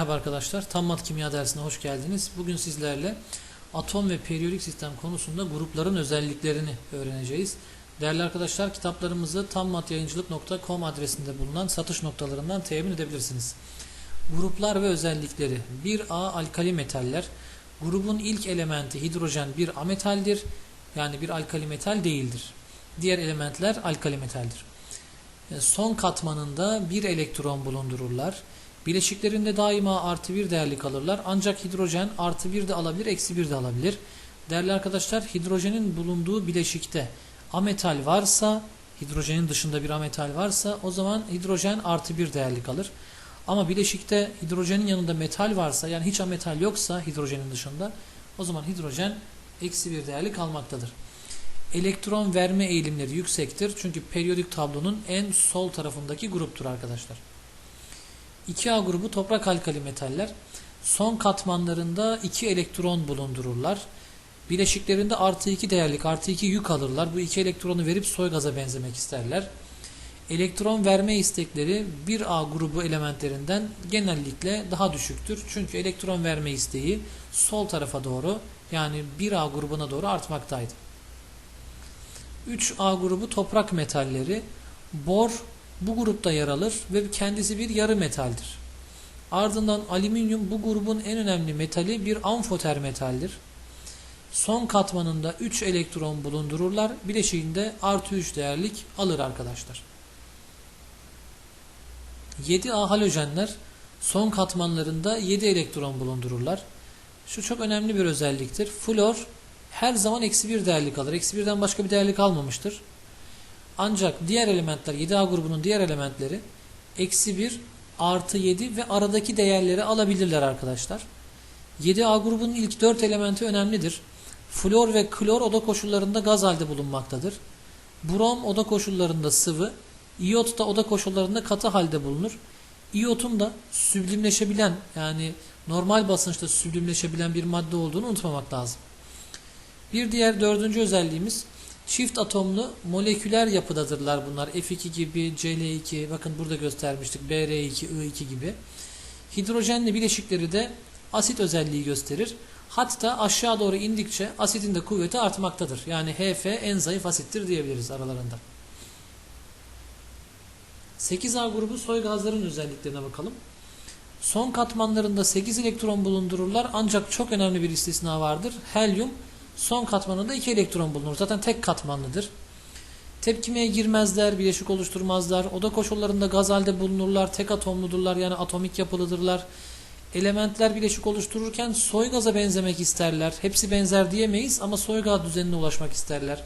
Merhaba arkadaşlar, Tam Mat Kimya dersine hoş geldiniz. Bugün sizlerle atom ve periyodik sistem konusunda grupların özelliklerini öğreneceğiz. Değerli arkadaşlar, kitaplarımızı tammatyayıncılık.com adresinde bulunan satış noktalarından temin edebilirsiniz. Gruplar ve özellikleri 1A alkali metaller. Grubun ilk elementi hidrojen bir ametaldir. Yani bir alkali metal değildir. Diğer elementler alkali metaldir. E, Son katmanında bir elektron bulundururlar. Bileşiklerinde daima artı bir değerli kalırlar. Ancak hidrojen artı bir de alabilir, eksi bir de alabilir. Değerli arkadaşlar hidrojenin bulunduğu bileşikte ametal varsa, hidrojenin dışında bir ametal varsa o zaman hidrojen artı bir değerli kalır. Ama bileşikte hidrojenin yanında metal varsa yani hiç ametal yoksa hidrojenin dışında o zaman hidrojen eksi bir değerli kalmaktadır. Elektron verme eğilimleri yüksektir. Çünkü periyodik tablonun en sol tarafındaki gruptur arkadaşlar. 2A grubu toprak alkali metaller. Son katmanlarında 2 elektron bulundururlar. Bileşiklerinde artı 2 değerlik artı 2 yük alırlar. Bu iki elektronu verip soy gaza benzemek isterler. Elektron verme istekleri 1A grubu elementlerinden genellikle daha düşüktür. Çünkü elektron verme isteği sol tarafa doğru yani 1A grubuna doğru artmaktaydı. 3A grubu toprak metalleri. Bor bu grupta yer alır ve kendisi bir yarı metaldir. Ardından alüminyum bu grubun en önemli metali bir amfoter metaldir. Son katmanında 3 elektron bulundururlar. Bileşiğinde artı 3 değerlik alır arkadaşlar. 7A halojenler son katmanlarında 7 elektron bulundururlar. Şu çok önemli bir özelliktir. Flor her zaman eksi bir değerlik alır. Eksi birden başka bir değerlik almamıştır. Ancak diğer elementler 7A grubunun diğer elementleri eksi 1 artı 7 ve aradaki değerleri alabilirler arkadaşlar. 7A grubunun ilk 4 elementi önemlidir. Flor ve klor oda koşullarında gaz halde bulunmaktadır. Brom oda koşullarında sıvı, iyot da oda koşullarında katı halde bulunur. İyotun da süblimleşebilen yani normal basınçta süblimleşebilen bir madde olduğunu unutmamak lazım. Bir diğer dördüncü özelliğimiz Çift atomlu moleküler yapıdadırlar bunlar. F2 gibi, Cl2, bakın burada göstermiştik. Br2, I2 gibi. Hidrojenli bileşikleri de asit özelliği gösterir. Hatta aşağı doğru indikçe asitin de kuvveti artmaktadır. Yani Hf en zayıf asittir diyebiliriz aralarında. 8A grubu soy gazların özelliklerine bakalım. Son katmanlarında 8 elektron bulundururlar ancak çok önemli bir istisna vardır. Helyum Son katmanında iki elektron bulunur. Zaten tek katmanlıdır. Tepkimeye girmezler, bileşik oluşturmazlar. Oda koşullarında gaz halde bulunurlar. Tek atomludurlar yani atomik yapılıdırlar. Elementler bileşik oluştururken soy gaza benzemek isterler. Hepsi benzer diyemeyiz ama soy gaz düzenine ulaşmak isterler.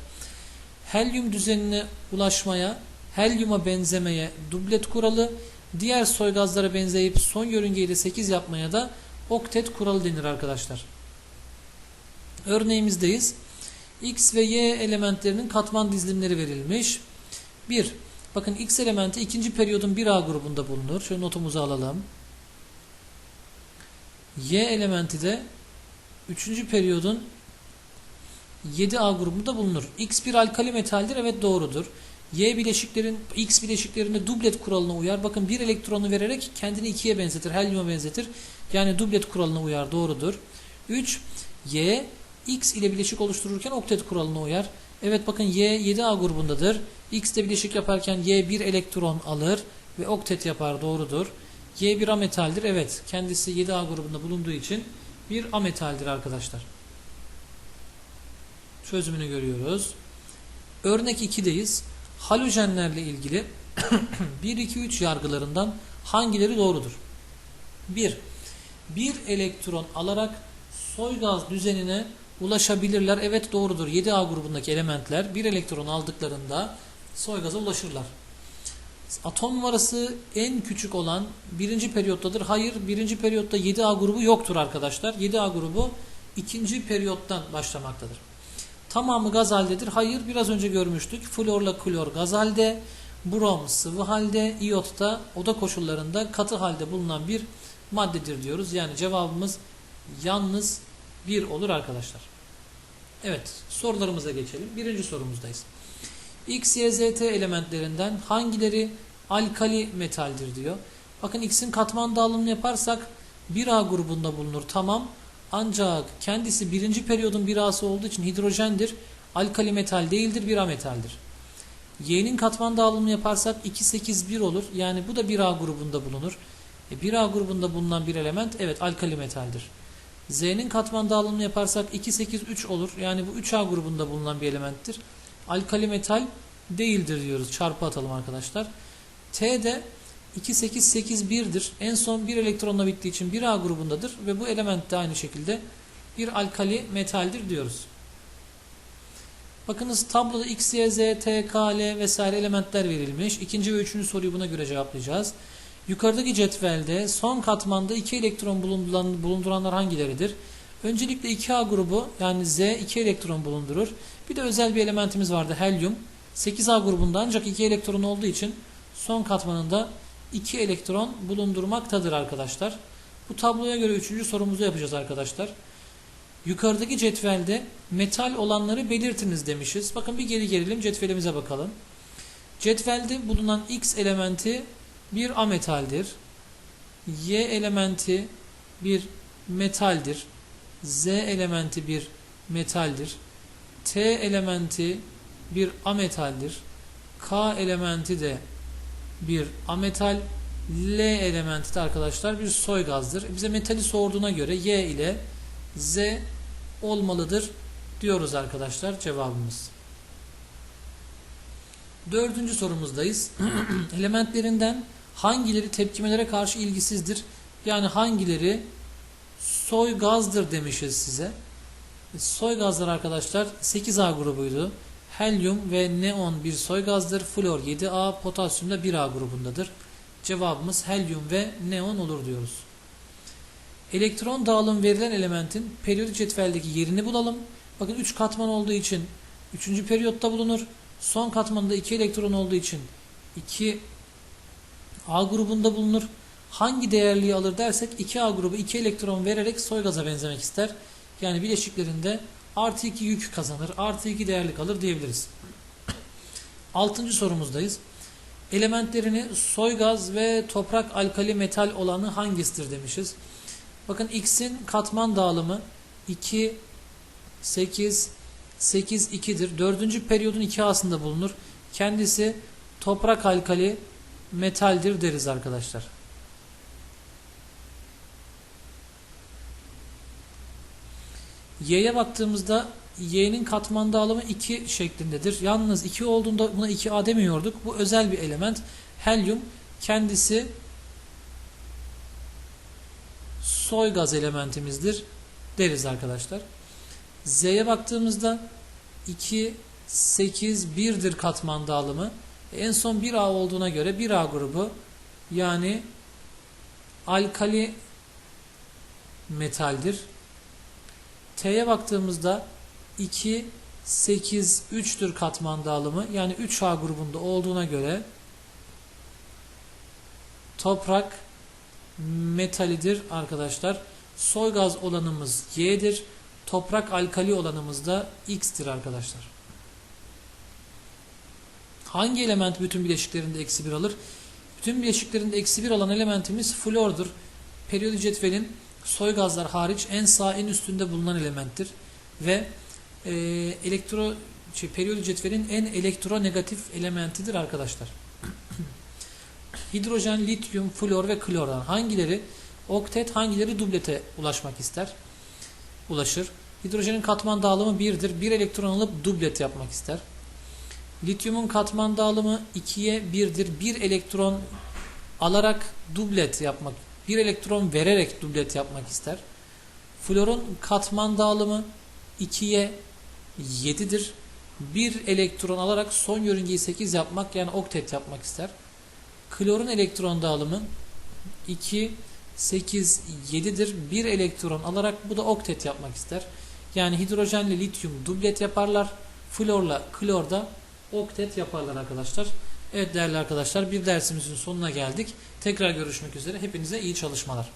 Helyum düzenine ulaşmaya, helyuma benzemeye dublet kuralı, diğer soy gazlara benzeyip son yörüngeyle 8 yapmaya da oktet kuralı denir arkadaşlar. Örneğimizdeyiz. X ve Y elementlerinin katman dizilimleri verilmiş. 1. Bakın X elementi ikinci periyodun 1A grubunda bulunur. Şöyle notumuzu alalım. Y elementi de üçüncü periyodun 7A grubunda bulunur. X bir alkali metaldir. Evet doğrudur. Y bileşiklerin X bileşiklerinde dublet kuralına uyar. Bakın bir elektronu vererek kendini ikiye benzetir. Helyuma benzetir. Yani dublet kuralına uyar. Doğrudur. 3. Y X ile bileşik oluştururken oktet kuralına uyar. Evet bakın Y 7A grubundadır. X ile bileşik yaparken Y bir elektron alır ve oktet yapar doğrudur. Y bir ametaldir. Evet kendisi 7A grubunda bulunduğu için bir ametaldir arkadaşlar. Çözümünü görüyoruz. Örnek 2'deyiz. Halojenlerle ilgili 1, 2, 3 yargılarından hangileri doğrudur? 1. Bir elektron alarak soy gaz düzenine ulaşabilirler. Evet doğrudur. 7A grubundaki elementler bir elektron aldıklarında soy ulaşırlar. Atom numarası en küçük olan birinci periyottadır. Hayır birinci periyotta 7A grubu yoktur arkadaşlar. 7A grubu ikinci periyottan başlamaktadır. Tamamı gaz haldedir. Hayır biraz önce görmüştük. Florla klor gaz halde, brom sıvı halde, iyot da oda koşullarında katı halde bulunan bir maddedir diyoruz. Yani cevabımız yalnız 1 olur arkadaşlar. Evet sorularımıza geçelim. Birinci sorumuzdayız. X, Y, Z, T elementlerinden hangileri alkali metaldir diyor. Bakın X'in katman dağılımını yaparsak 1A grubunda bulunur. Tamam. Ancak kendisi birinci periyodun 1A'sı olduğu için hidrojendir. Alkali metal değildir, 1A metaldir. Y'nin katman dağılımını yaparsak 2, 8, 1 olur. Yani bu da 1A grubunda bulunur. E 1A grubunda bulunan bir element evet alkali metaldir. Z'nin katman dağılımını yaparsak 2, 8, 3 olur. Yani bu 3A grubunda bulunan bir elementtir. Alkali metal değildir diyoruz. Çarpı atalım arkadaşlar. T de 2, 8, 8, 1'dir. En son bir elektronla bittiği için 1A grubundadır. Ve bu element de aynı şekilde bir alkali metaldir diyoruz. Bakınız tabloda X, Y, Z, T, K, L vesaire elementler verilmiş. İkinci ve üçüncü soruyu buna göre cevaplayacağız. Yukarıdaki cetvelde son katmanda 2 elektron bulunduran, bulunduranlar hangileridir? Öncelikle 2A grubu yani Z 2 elektron bulundurur. Bir de özel bir elementimiz vardı helyum. 8A grubunda ancak 2 elektron olduğu için son katmanında 2 elektron bulundurmaktadır arkadaşlar. Bu tabloya göre 3. sorumuzu yapacağız arkadaşlar. Yukarıdaki cetvelde metal olanları belirtiniz demişiz. Bakın bir geri gelelim cetvelimize bakalım. Cetvelde bulunan X elementi bir ametaldir. Y elementi bir metaldir. Z elementi bir metaldir. T elementi bir ametaldir. K elementi de bir ametal. L elementi de arkadaşlar bir soy gazdır. Bize metali sorduğuna göre Y ile Z olmalıdır diyoruz arkadaşlar cevabımız. Dördüncü sorumuzdayız. Elementlerinden hangileri tepkimelere karşı ilgisizdir? Yani hangileri soy gazdır demişiz size. Soy gazlar arkadaşlar 8A grubuydu. Helyum ve neon bir soy gazdır. Flor 7A, potasyum da 1A grubundadır. Cevabımız helyum ve neon olur diyoruz. Elektron dağılım verilen elementin periyodik cetveldeki yerini bulalım. Bakın 3 katman olduğu için 3. periyotta bulunur. Son katmanda 2 elektron olduğu için 2 A grubunda bulunur. Hangi değerliği alır dersek 2A grubu 2 elektron vererek soy benzemek ister. Yani bileşiklerinde artı 2 yük kazanır. Artı 2 değerlik alır diyebiliriz. Altıncı sorumuzdayız. Elementlerini soy ve toprak alkali metal olanı hangisidir demişiz. Bakın X'in katman dağılımı 2, 8, 8, 2'dir. Dördüncü periyodun 2A'sında bulunur. Kendisi toprak alkali metaldir deriz arkadaşlar. Y'ye baktığımızda Y'nin katman dağılımı 2 şeklindedir. Yalnız 2 olduğunda buna 2A demiyorduk. Bu özel bir element. Helyum kendisi soy gaz elementimizdir deriz arkadaşlar. Z'ye baktığımızda 2, 8, 1'dir katman dağılımı. En son 1A olduğuna göre 1A grubu yani alkali metaldir. T'ye baktığımızda 2, 8, 3'tür katman dağılımı. Yani 3A grubunda olduğuna göre toprak metalidir arkadaşlar. Soy gaz olanımız Y'dir. Toprak alkali olanımız da X'tir arkadaşlar. Hangi element bütün bileşiklerinde eksi 1 alır? Bütün bileşiklerinde eksi 1 alan elementimiz flordur. Periyodik cetvelin soy gazlar hariç en sağ en üstünde bulunan elementtir. Ve e, elektro şey, periyodik cetvelin en elektronegatif elementidir arkadaşlar. Hidrojen, lityum, flor ve klordan hangileri oktet, hangileri dublete ulaşmak ister? Ulaşır. Hidrojenin katman dağılımı 1'dir. 1 elektron alıp dublet yapmak ister. Lityumun katman dağılımı 2'ye 1'dir. 1 elektron alarak dublet yapmak, 1 elektron vererek dublet yapmak ister. Florun katman dağılımı 2'ye 7'dir. 1 elektron alarak son yörüngeyi 8 yapmak yani oktet yapmak ister. Klorun elektron dağılımı 2, 8, 7'dir. 1 elektron alarak bu da oktet yapmak ister. Yani hidrojenle lityum dublet yaparlar. Florla klor da oktet yaparlar arkadaşlar. Evet değerli arkadaşlar bir dersimizin sonuna geldik. Tekrar görüşmek üzere. Hepinize iyi çalışmalar.